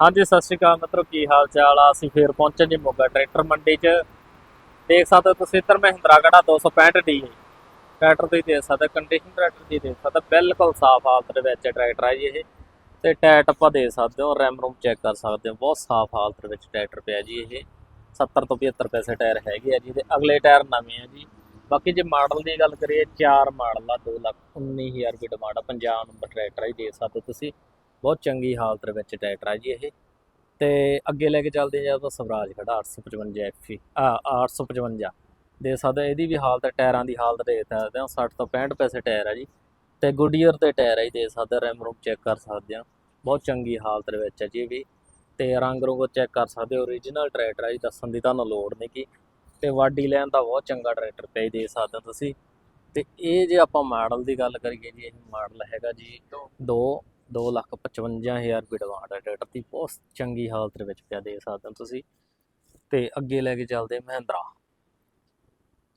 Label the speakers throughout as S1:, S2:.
S1: ਹਾਂਜੀ, ਸਤਿ ਸ਼੍ਰੀ ਅਕਾਲ ਮਿੱਤਰੋ, ਕੀ ਹਾਲ ਚਾਲ ਆ? ਅਸੀਂ ਫੇਰ ਪਹੁੰਚੇ ਜੀ ਮੋਗਾ ਟਰੈਕਟਰ ਮੰਡੀ 'ਚ। ਦੇਖ ਸਕਦੇ ਹੋ ਤੁਸੀਂ ਇੱਧਰ ਮਹਿੰਦਰਾ ਗੜਾ 265 ਡੀ ਟਰੈਕਟਰ ਤੁਸੀਂ ਦੇਖ ਸਕਦੇ ਕੰਡੀਸ਼ਨ ਟਰੈਕਟਰ ਦੀ ਦੇਖ ਸਕਦੇ, ਬਿਲਕੁਲ ਸਾਫ਼ ਹਾਲਤ ਦੇ ਵਿੱਚ ਟਰੈਕਟਰ ਆ ਜੀ ਇਹ। ਤੇ ਟਾਇਰ ਆਪਾਂ ਦੇ ਸਕਦੇ ਹੋ ਰੈਮ ਰੂਮ ਚੈੱਕ ਕਰ ਸਕਦੇ ਹੋ, ਬਹੁਤ ਸਾਫ਼ ਹਾਲਤ ਦੇ ਵਿੱਚ ਟਰੈਕਟਰ ਪਿਆ ਜੀ ਇਹ। 70 ਤੋਂ 75 ਪੈਸੇ ਟਾਇਰ ਹੈਗੇ ਆ ਜੀ ਤੇ ਅਗਲੇ ਟਾਇਰ ਨਵੇਂ ਆ ਜੀ। ਬਾਕੀ ਜੇ ਮਾਡਲ ਦੀ ਗੱਲ ਕਰੀਏ, ਚਾਰ ਮਾਡਲ ਆ 219000 ਰੁਪਏ ਡਿਮਾਂਡ ਆ। 50 ਨੰਬਰ ਟਰੈਕਟਰ ਆ ਜੀ, ਦੇਖ ਸਕਦੇ ਹੋ ਤੁਸੀਂ। ਬਹੁਤ ਚੰਗੀ ਹਾਲਤ ਵਿੱਚ ਟਰੈਕਟਰ ਹੈ ਜੀ ਇਹ। ਤੇ ਅੱਗੇ ਲੈ ਕੇ ਚੱਲਦੇ ਹਾਂ ਤਾਂ ਸਵਰਾਜ ਖੜਾ 855 ਐਫੀ ਆ 855 ਦੇ ਸਕਦੇ ਇਹਦੀ ਵੀ ਹਾਲਤ, ਟਾਇਰਾਂ ਦੀ ਹਾਲਤ ਦੇ ਸਕਦੇ ਹੋ 60 ਤੋਂ 65 ਪੈਸੇ ਟਾਇਰ ਹੈ ਜੀ। ਤੇ ਗੁੱਡੀਅਰ ਦੇ ਟਾਇਰ ਹੈ ਜੀ ਦੇ ਸਕਦੇ ਰੈਮ ਰੂਮ ਚੈੱਕ ਕਰ ਸਕਦੇ ਹੋ। ਬਹੁਤ ਚੰਗੀ ਹਾਲਤ ਵਿੱਚ ਹੈ ਜੀ ਇਹ ਵੀ। ਤੇ ਰੰਗ ਰੂੰਗ ਚੈੱਕ ਕਰ ਸਕਦੇ ਹੋ origignal ਟਰੈਕਟਰ ਹੈ ਜੀ, ਦੱਸਣ ਦੀ ਤੁਹਾਨੂੰ ਲੋੜ ਨਹੀਂ ਕੀ ਤੇ ਵਾਡੀ ਲੈਣ ਦਾ ਬਹੁਤ ਚੰਗਾ ਟਰੈਕਟਰ ਪਿਆ ਜੀ ਦੇ ਸਕਦੇ ਤੁਸੀਂ। ਤੇ ਇਹ ਜੇ ਆਪਾਂ ਮਾਡਲ ਦੀ ਗੱਲ ਕਰੀਏ ਜੀ, ਇਹ ਮਾਡਲ ਹੈਗਾ ਜੀ 2 ਦੋ ਲੱਖ ਪਚਵੰਜਾ ਹਜ਼ਾਰ ਰੁਪਏ ਡਿਮਾਂਡ ਹੈ ਟਰੈਕਟਰ ਦੀ। ਬਹੁਤ ਚੰਗੀ ਹਾਲਤ ਦੇ ਵਿੱਚ ਪਿਆ ਦੇ ਸਕਦੇ ਹੋ ਤੁਸੀਂ। ਤੇ ਅੱਗੇ ਲੈ ਕੇ ਚੱਲਦੇ Mahindra.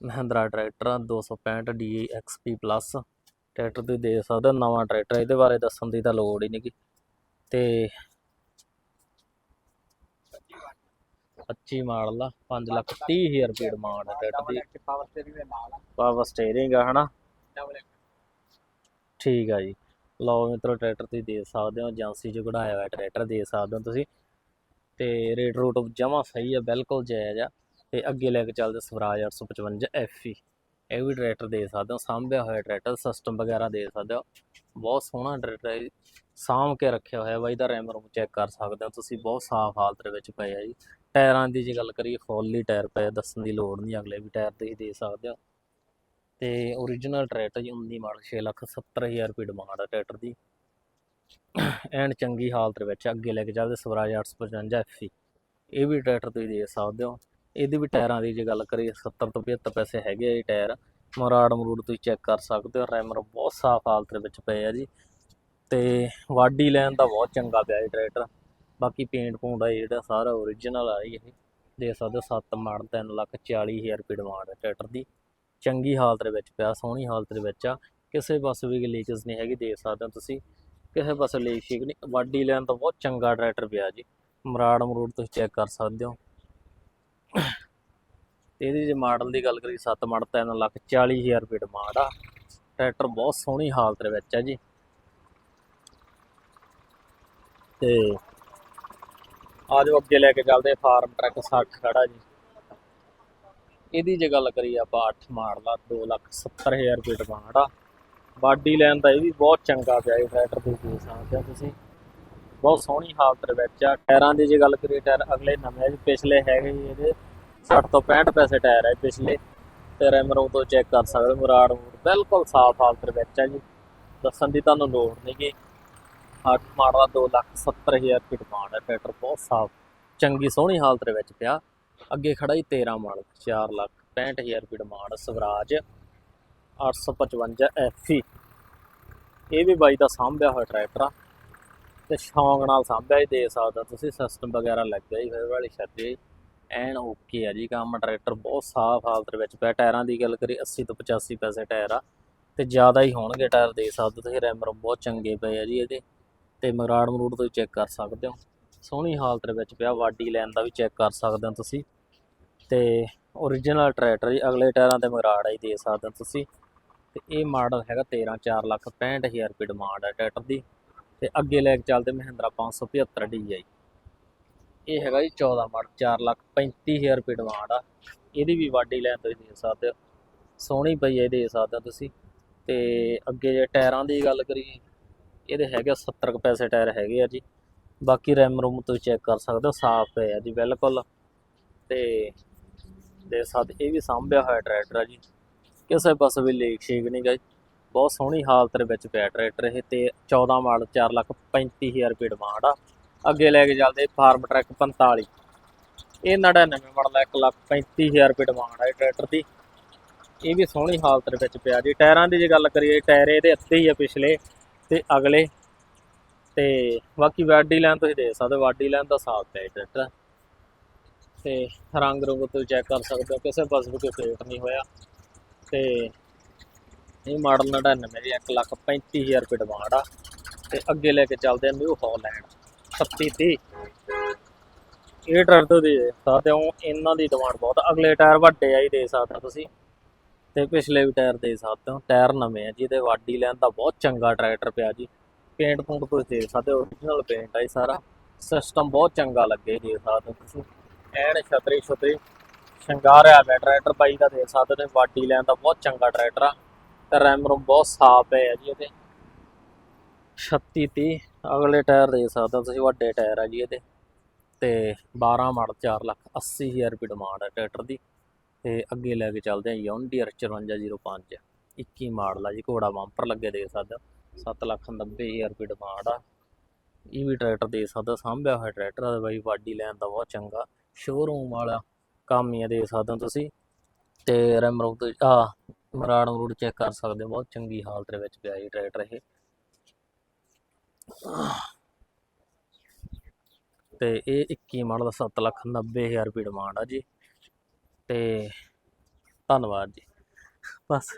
S1: Mahindra tractor 265 DE XP plus. Tractor ਤੁਸੀਂ ਦੇ ਸਕਦੇ ਹੋ ਨਵਾਂ ਟਰੈਕਟਰ ਇਹਦੇ ਬਾਰੇ ਦੱਸਣ ਦੀ ਤਾਂ ਲੋੜ ਹੀ ਨਹੀਂ ਗੀ ਤੇ 25 ਮਾਡਲ ਆ 5 ਲੱਖ 30 ਹਜ਼ਾਰ ਰੁਪਏ ਡਿਮਾਂਡ ਹੈ ਟਰੈਕਟਰ ਦੀ।
S2: ਪਾਵਰ ਸਟੀਅਰਿੰਗ ਦੇ ਨਾਲ
S1: ਪਾਵਰ ਸਟੀਅਰਿੰਗ ਆ ਹਨਾ? ਠੀਕ ਆ ਜੀ। ਲਓ ਮਿੱਤਰੋ ਟਰੈਕਟਰ ਤੁਸੀਂ ਦੇ ਸਕਦੇ ਹੋ, ਏਜੰਸੀ 'ਚ ਕਢਾਇਆ ਹੋਇਆ ਟਰੈਕਟਰ ਦੇ ਸਕਦੇ ਹੋ ਤੁਸੀਂ। ਤੇ ਰੇਟ ਰੂਟ ਜਮਾ ਸਹੀ ਆ, ਬਿਲਕੁਲ ਜਾਇਜ਼ ਆ। ਤੇ ਅੱਗੇ ਲੈ ਕੇ ਚੱਲਦੇ ਸਵਰਾਜ 855 FE ਇਹ ਵੀ ਟਰੈਕਟਰ ਦੇ ਸਕਦੇ ਹੋ, ਸਾਂਭਿਆ ਹੋਇਆ ਟਰੈਕਟਰ ਸਿਸਟਮ ਵਗੈਰਾ ਦੇ ਸਕਦੇ ਹੋ। ਬਹੁਤ ਸੋਹਣਾ ਟਰੈਕਟਰ ਹੈ ਜੀ। ਸਾਂਭ ਕੇ ਰੱਖਿਆ ਹੋਇਆ ਬਾਈ ਦਾ ਰੈਮ ਰੂਮ ਚੈੱਕ ਕਰ ਸਕਦੇ ਹੋ ਤੁਸੀਂ, ਬਹੁਤ ਸਾਫ਼ ਹਾਲਤ ਦੇ ਵਿੱਚ ਪਏ ਆ ਜੀ। ਟਾਇਰਾਂ ਦੀ ਜੇ ਗੱਲ ਕਰੀਏ ਫੁੱਲ ਟਾਇਰ ਪਏ ਦੱਸਣ ਦੀ ਲੋੜ ਨਹੀਂ, ਅਗਲੇ ਵੀ ਟਾਇਰ ਤੁਸੀਂ ਦੇ ਸਕਦੇ ਹੋ। ਤੇ origignal ਟਰੈਕਟਰ ਜੀ 19 ਮਾਡਲ 6 ਲੱਖ 70 ਹਜ਼ਾਰ ਰੁਪਏ ਡਿਮਾਂਡ ਆ ਟਰੈਕਟਰ ਦੀ। ਐਂਡ ਚੰਗੀ ਹਾਲਤ ਵਿੱਚ ਅੱਗੇ ਲੈ ਕੇ ਚੱਲਦੇ ਸਵਰਾਜ 855 FE ਇਹ ਵੀ ਟਰੈਕਟਰ ਤੁਸੀਂ ਦੇਖ ਸਕਦੇ ਹੋ। ਇਹਦੇ ਵੀ ਟਾਇਰਾਂ ਦੀ ਜੇ ਗੱਲ ਕਰੀਏ 70 ਤੋਂ 75 ਪੈਸੇ ਹੈਗੇ ਆ ਇਹ ਟਾਇਰ। ਮਰਾੜ ਮਰੂੜ ਤੁਸੀਂ ਚੈੱਕ ਕਰ ਸਕਦੇ ਹੋ, ਰੈਮਰ ਬਹੁਤ ਸਾਫ਼ ਹਾਲਤ ਦੇ ਵਿੱਚ ਪਏ ਆ ਜੀ। ਤੇ ਵਾਡੀ ਲੈਣ ਦਾ ਬਹੁਤ ਚੰਗਾ ਪਿਆ ਇਹ ਟਰੈਕਟਰ ਬਾਕੀ ਪੇਂਟ ਪੂੰਟ ਆ ਜਿਹੜਾ ਸਾਰਾ origignal ਆ ਜੀ ਇਹ। ਦੇ ਸਕਦੇ ਹੋ 7 ਮਾਡਲ 3 ਲੱਖ 40 ਹਜ਼ਾਰ ਰੁਪਏ ਡਿਮਾਂਡ ਹੈ ਟਰੈਕਟਰ ਦੀ। ਚੰਗੀ ਹਾਲਤ ਦੇ ਵਿੱਚ ਪਿਆ, ਸੋਹਣੀ ਹਾਲਤ ਦੇ ਵਿੱਚ ਆ। ਕਿਸੇ ਪਾਸੇ ਵੀ ਲੀਕੇਜ ਨਹੀਂ ਹੈਗੀ, ਦੇਖ ਸਕਦੇ ਹੋ ਤੁਸੀਂ। ਕਿਸੇ ਪਾਸੇ ਲੀਕ ਸ਼ੀਕ ਨਹੀਂ ਵਾਡੀ ਲੈਣ ਤਾਂ ਬਹੁਤ ਚੰਗਾ ਟਰੈਕਟਰ ਪਿਆ ਜੀ। ਮਰਾੜ ਮਰੂੜ ਤੁਸੀਂ ਚੈੱਕ ਕਰ ਸਕਦੇ ਹੋ। ਤੇ ਇਹਦੀ ਜੇ ਮਾਡਲ ਦੀ ਗੱਲ ਕਰੀ 7 ਮਾਡਲ 3 ਲੱਖ 40 ਹਜ਼ਾਰ ਰੁਪਏ ਡਿਮਾਂਡ ਆ। ਟਰੈਕਟਰ ਬਹੁਤ ਸੋਹਣੀ ਹਾਲਤ ਦੇ ਵਿੱਚ ਆ ਜੀ। ਤੇ ਆ ਜਾਓ, ਅੱਗੇ ਲੈ ਕੇ ਚੱਲਦੇ ਫਾਰਮ ਟਰੱਕ 60 ਖੜਾ ਜੀ। ਇਹਦੀ ਜੇ ਗੱਲ ਕਰੀਏ ਆਪਾਂ 8 ਮਾਡਲ ਆ 2 ਲੱਖ 70 ਹਜ਼ਾਰ ਰੁਪਏ ਡਿਮਾਂਡ ਆ। ਬਾਡੀ ਲੈਣ ਦਾ ਇਹ ਵੀ ਬਹੁਤ ਚੰਗਾ ਪਿਆ ਇਹ ਟਰੈਕਟਰ ਦੇ ਦੇਖ ਸਕਦੇ ਹੋ ਤੁਸੀਂ ਬਹੁਤ ਸੋਹਣੀ ਹਾਲਤ ਵਿੱਚ ਆ। ਟਾਇਰਾਂ ਦੀ ਜੇ ਗੱਲ ਕਰੀਏ, ਟਾਇਰ ਅਗਲੇ ਨਵੇਂ ਜੀ, ਪਿਛਲੇ ਹੈਗੇ ਇਹਦੇ 60 ਤੋਂ 65 ਪੈਸੇ ਟਾਇਰ ਹੈ ਪਿਛਲੇ। ਤੇ ਰੈਮਰੋਂ ਤੋਂ ਚੈੱਕ ਕਰ ਸਕਦੇ ਹੋ, ਮੁਰਾੜ ਮੂੜ ਬਿਲਕੁਲ ਸਾਫ਼ ਹਾਲਤ ਵਿੱਚ ਆ ਜੀ। ਦੱਸਣ ਦੀ ਤੁਹਾਨੂੰ ਲੋੜ ਨਹੀਂ ਕਿ 8 ਮਾਡਲ ਦਾ 2 ਲੱਖ 70 ਹਜ਼ਾਰ ਰੁਪਏ ਡਿਮਾਂਡ ਹੈ ਟਰੈਕਟਰ ਬਹੁਤ ਸਾਫ਼, ਚੰਗੀ ਸੋਹਣੀ ਹਾਲਤ ਵਿੱਚ ਪਿਆ। ਅੱਗੇ ਖੜਾ ਜੀ 13 ਮਾਡਲ 4 ਲੱਖ 65 ਹਜ਼ਾਰ ਰੁਪਏ ਡਿਮਾਂਡ, ਸਵਰਾਜ 855 FE ਇਹ ਵੀ ਬਾਈ ਦਾ ਸਾਂਭਿਆ ਹੋਇਆ ਟਰੈਕਟਰ ਆ ਤੇ ਸ਼ੌਂਕ ਨਾਲ ਸਾਂਭਿਆ ਹੀ ਦੇ ਸਕਦਾ ਤੁਸੀਂ ਸਿਸਟਮ ਵਗੈਰਾ ਲੱਗਿਆ ਹੀ ਫਿਰ ਵਾਲੀ ਛੱਡੇ ਐਨ ਓਕੇ ਆ ਜੀ ਕੰਮ, ਟਰੈਕਟਰ ਬਹੁਤ ਸਾਫ਼ ਹਾਲਤ ਵਿੱਚ ਪਿਆ, ਟਾਇਰਾਂ ਦੀ ਗੱਲ ਕਰੀ 80 ਤੋਂ 85 ਪੈਸੇ ਟਾਇਰ ਆ ਤੇ ਜ਼ਿਆਦਾ ਹੀ ਹੋਣਗੇ ਟਾਇਰ, ਦੇ ਸਕਦੇ ਤੁਸੀਂ ਰੈਮਰ ਬਹੁਤ ਚੰਗੇ ਪਏ ਆ ਜੀ ਇਹਦੇ ਤੇ ਮਰਾੜ ਮਰੂੜ ਤੋਂ ਚੈੱਕ ਕਰ ਸਕਦੇ ਹੋ। ਸੋਹਣੀ ਹਾਲਤ ਵਿੱਚ ਪਿਆ ਵਾਡੀ ਲੈਣ ਦਾ ਵੀ ਚੈੱਕ ਕਰ ਸਕਦੇ ਹੋ ਤੁਸੀਂ। ਤੇ origignal ਟਰੈਕਟਰ ਜੀ, ਅਗਲੇ ਟਾਇਰਾਂ ਤੇ ਮਰਾੜ ਹੀ ਦੇ ਸਕਦੇ ਹੋ ਤੁਸੀਂ। ਤੇ ਇਹ ਮਾਡਲ ਹੈਗਾ 13 4 ਲੱਖ 65 ਹਜ਼ਾਰ ਰੁਪਏ ਡਿਮਾਂਡ ਹੈ ਟਰੈਕਟਰ ਦੀ। ਤੇ ਅੱਗੇ ਲੈ ਕੇ ਚੱਲਦੇ ਮਹਿੰਦਰਾ 575 DI ਇਹ ਹੈਗਾ ਜੀ 14 ਮਾਡਲ 4 ਲੱਖ 35 ਹਜ਼ਾਰ ਰੁਪਏ ਡਿਮਾਂਡ ਆ। ਇਹਦੀ ਵੀ ਵਾਡੀ ਲੈਣ ਤੁਸੀਂ ਦੇ ਸਕਦੇ ਹੋ। ਸੋਹਣੀ ਪਈ ਹੈ ਦੇ ਸਕਦੇ ਹੋ ਤੁਸੀਂ। ਤੇ ਅੱਗੇ ਜੇ ਟਾਇਰਾਂ ਦੀ ਗੱਲ ਕਰੀਏ, ਇਹਦੇ ਹੈਗੇ 70 ਕੁ ਪੈਸੇ ਟਾਇਰ ਹੈਗੇ ਆ ਜੀ। ਬਾਕੀ ਰੈਮ ਰੂਮ ਤੁਸੀਂ ਚੈੱਕ ਕਰ ਸਕਦੇ ਹੋ, ਸਾਫ਼ ਪਏ ਆ ਜੀ ਬਿਲਕੁਲ। ਤੇ ਦੇ ਸਾਥ ਇਹ ਵੀ ਸਾਂਭਿਆ ਹੋਇਆ ਟਰੈਕਟਰ ਆ ਜੀ। ਕਿਸੇ ਪਾਸੇ ਵੀ ਲੀਕ ਸ਼ੀਕ ਨਹੀਂ ਗਈ। ਬਹੁਤ ਸੋਹਣੀ ਹਾਲਤ ਦੇ ਵਿੱਚ ਪਿਆ ਟਰੈਕਟਰ ਇਹ ਤੇ 14 ਮਾਡਲ 4 ਲੱਖ 35 ਹਜ਼ਾਰ ਰੁਪਏ ਡਿਮਾਂਡ ਆ। ਅੱਗੇ ਲੈ ਕੇ ਚੱਲਦੇ ਫਾਰਮ ਟਰੈਕ 45 ਇਹ 99 ਮਾਡਲ 1 ਲੱਖ 35 ਹਜ਼ਾਰ ਰੁਪਏ ਡਿਮਾਂਡ ਆ ਟਰੈਕਟਰ ਦੀ। ਇਹ ਵੀ ਸੋਹਣੀ ਹਾਲਤ ਦੇ ਵਿੱਚ ਪਿਆ ਜੀ। ਟਾਇਰਾਂ ਦੀ ਜੇ ਗੱਲ ਕਰੀਏ, ਟਾਇਰ ਇਹਦੇ ਅੱਧੇ ਹੀ ਆ ਪਿਛਲੇ ਤੇ ਅਗਲੇ ਤੇ ਬਾਕੀ ਵਾਡੀ ਲਾਈਨ ਤੁਸੀਂ ਦੇਖ ਸਕਦੇ ਹੋ, ਵਾਡੀ ਲਾਈਨ ਦਾ ਸਾਫ਼ ਪਿਆ ਇਹ ਟਰੈਕਟਰ। ਤੇ ਰੰਗ ਰੂਪ ਤੁਸੀਂ ਚੈੱਕ ਕਰ ਸਕਦੇ ਹੋ ਕਿਸੇ ਪਾਸੇ ਵੀ ਕੋਈ ਫੇਟ ਨਹੀਂ ਹੋਇਆ। ਤੇ ਇਹ ਮਾਡਲ 99 ਜੀ 1 ਲੱਖ 35 ਹਜ਼ਾਰ ਰੁਪਏ ਡਿਮਾਂਡ ਆ। ਤੇ ਅੱਗੇ ਲੈ ਕੇ ਚੱਲਦੇ ਆ ਨਿਊ ਹਾਲੈਂਡ 36 30 ਇਹ ਟਰੈਕਟਰ ਦੇ ਸਕਦੇ ਹੋ ਇਹਨਾਂ ਦੀ ਡਿਮਾਂਡ ਬਹੁਤ ਅਗਲੇ ਟਾਇਰ ਵੱਡੇ ਆ ਹੀ ਦੇ ਸਕਦੇ ਹੋ ਤੁਸੀਂ। ਤੇ ਪਿਛਲੇ ਵੀ ਟਾਇਰ ਦੇ ਸਕਦੇ ਹੋ ਟਾਇਰ ਨਵੇਂ ਆ ਜੀ ਜਿਹਦੇ ਵਾਡੀ ਲੈਣ ਦਾ ਬਹੁਤ ਚੰਗਾ ਟਰੈਕਟਰ ਪਿਆ ਜੀ। ਪੇਂਟ ਪੂੰਟ ਤੁਸੀਂ ਦੇਖ ਸਕਦੇ ਹੋ origignal ਪੇਂਟ ਆ ਇਹ ਸਾਰਾ। ਸਿਸਟਮ ਬਹੁਤ ਚੰਗਾ ਲੱਗੇ ਦੇਖ ਸਕਦੇ ਹੋ ਤੁਸੀਂ ਐਨ ਛਤਰੀ ਛਤਰੀ ਸ਼ਿੰਗਾਰਿਆ ਹੋਇਆ ਟਰੈਕਟਰ ਬਾਈ ਦਾ ਦੇਖ ਸਕਦੇ ਹੋ ਵਾਡੀ ਲੈਣ ਦਾ ਬਹੁਤ ਚੰਗਾ ਟਰੈਕਟਰ ਆ। ਤੇ ਰੈਮ ਰੂਮ ਬਹੁਤ ਸਾਫ਼ ਹੈ ਜੀ ਇਹਦੇ। 36 30 ਅਗਲੇ ਟਾਇਰ ਦੇ ਸਕਦੇ ਹੋ ਤੁਸੀਂ, ਵੱਡੇ ਟਾਇਰ ਆ ਜੀ ਇਹਦੇ। ਤੇ 12 ਮਾਡਲ 4 ਲੱਖ 80 ਹਜ਼ਾਰ ਰੁਪਏ ਡਿਮਾਂਡ ਹੈ ਟਰੈਕਟਰ ਦੀ। ਤੇ ਅੱਗੇ ਲੈ ਕੇ ਚੱਲਦੇ ਹਾਂ ਯੌਂਡੀਅਰ 5405 21 ਮਾਡਲ ਆ ਜੀ, ਘੋੜਾ ਬੰਪਰ ਲੱਗੇ ਦੇਖ ਸਕਦੇ ਹੋ। 7 ਲੱਖ 90 ਹਜ਼ਾਰ ਰੁਪਏ ਡਿਮਾਂਡ ਆ। ਇਹ ਵੀ ਟਰੈਕਟਰ ਦੇ ਸਕਦਾ ਸਾਂਭਿਆ ਹੋਇਆ ਟਰੈਕਟਰ ਆ ਤੇ ਬਾਈ ਵਾਡੀ ਲੈਣ ਦਾ ਬਹੁਤ ਚੰਗਾ ਸ਼ੋਰੂਮ ਵਾਲਾ ਕੰਮ ਹੀ ਦੇ ਸਕਦੇ ਹੋ ਤੁਸੀਂ। ਤੇ ਰੈਮ ਰੋਡ ਤੇ ਆ, ਮਰਾੜ ਰੋਡ ਚੈੱਕ ਕਰ ਸਕਦੇ ਹੋ, ਬਹੁਤ ਚੰਗੀ ਹਾਲਤ ਦੇ ਵਿੱਚ ਪਿਆ ਇਹ ਟਰੈਕਟਰ ਇਹ। ਤੇ ਇਹ 21 ਮਾਡਲ 7 ਲੱਖ 90 ਹਜ਼ਾਰ ਰੁਪਏ ਡਿਮਾਂਡ ਆ ਜੀ। ਤੇ ਧੰਨਵਾਦ ਜੀ। ਬਸ।